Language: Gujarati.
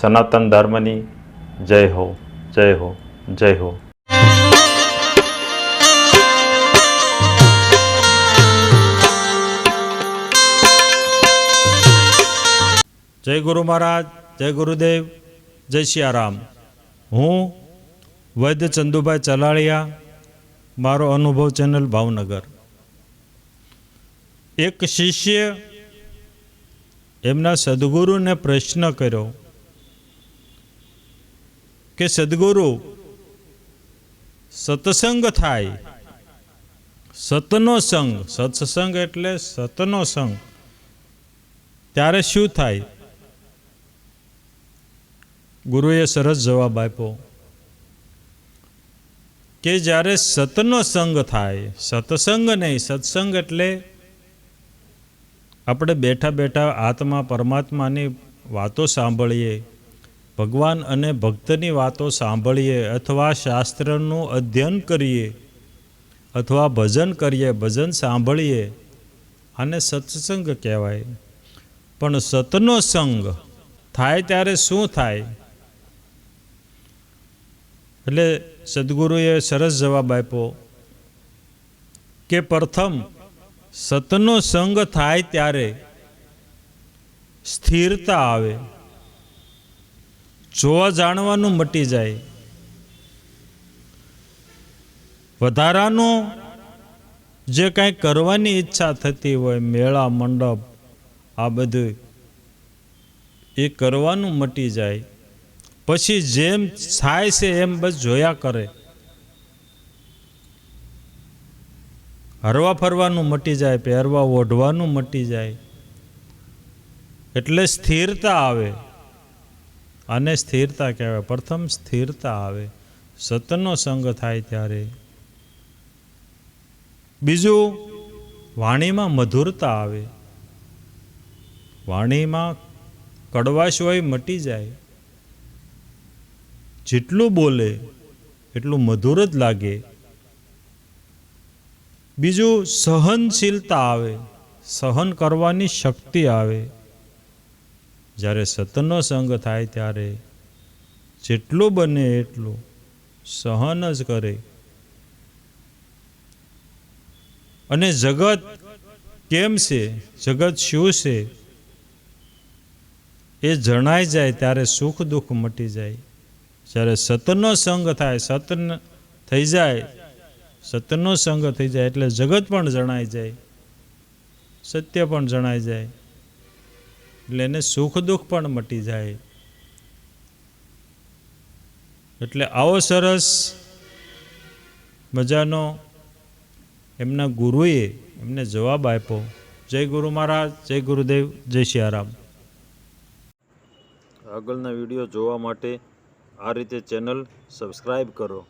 સનાતન ધર્મની જય હો જય હો જય હો. જય ગુરુ મહારાજ, જય ગુરુદેવ, જય સિયારામ હું વૈદ્ય ચંદુભાઈ ચલાળિયા, મારો અનુભવ ચેનલ ભાવનગર. એક શિષ્ય એમના સદગુરુને પ્રશ્ન કર્યો કે સદગુરુ સત્સંગ થાય. સતનો સંગ, સત્સંગ એટલે સતનો સંગ. ત્યારે શું થાય? ગુરુએ સરસ જવાબ આપ્યો કે જ્યારે સતનો સંગ થાય, સત્સંગ નહીં, સત્સંગ એટલે આપણે બેઠા બેઠા આત્મા, પરમાત્માની વાતો સાંભળીએ. ભગવાન અને ભક્તની વાતો સાંભળીએ અથવા શાસ્ત્રનું અધ્યયન કરીએ અથવા ભજન કરીએ, ભજન સાંભળીએ આને સત્સંગ કહેવાય. પણ સતનો સંગ થાય ત્યારે શું થાય? એટલે સદગુરુએ સરસ જવાબ આપ્યો કે પ્રથમ, સતનો સંગ થાય ત્યારે સ્થિરતા આવે. જોવા જાણવાનું મટી જાય. વધારાનું જે કાંઈ કરવાની ઈચ્છા થતી હોય, મેળા, મંડપ, આ બધું, એ કરવાનું મટી જાય. પછી જેમ થાય છે એમ બસ જોયા કરે. હરવા ફરવાનું મટી જાય, પહેરવા ઓઢવાનું મટી જાય. એટલે સ્થિરતા આવે. આને સ્થિરતા કહેવાય. પ્રથમ સ્થિરતા આવે. સતનો સંગ થાય ત્યારે. બીજું, વાણીમાં મધુરતા આવે. વાણીમાં કડવાશ હોય મટી જાય. જેટલું બોલે, એટલું મધુર જ લાગે. બીજું, સહનશીલતા આવે. સહન કરવાની શક્તિ આવે. જ્યારે સતનો સંગ થાય ત્યારે જેટલું બને એટલું સહન જ કરે. અને જગત કેમ છે? જગત શું છે? એ જણાઈ જાય ત્યારે સુખ દુઃખ મટી જાય. જ્યારે સતનો સંગ થાય, સતન થઈ જાય, સતનો સંગ થઈ જાય એટલે જગત પણ જણાઈ જાય, સત્ય પણ જણાઈ જાય. એટલે એને સુખ દુઃખ પણ મટી જાય. એટલે આવો સરસ મજાનો એમના ગુરુએ એમને જવાબ આપ્યો. જય ગુરુ મહારાજ, જય ગુરુદેવ, જય સિયારામ આગળના વીડિયો જોવા માટે આ રીતે ચેનલ સબસ્ક્રાઈબ કરો.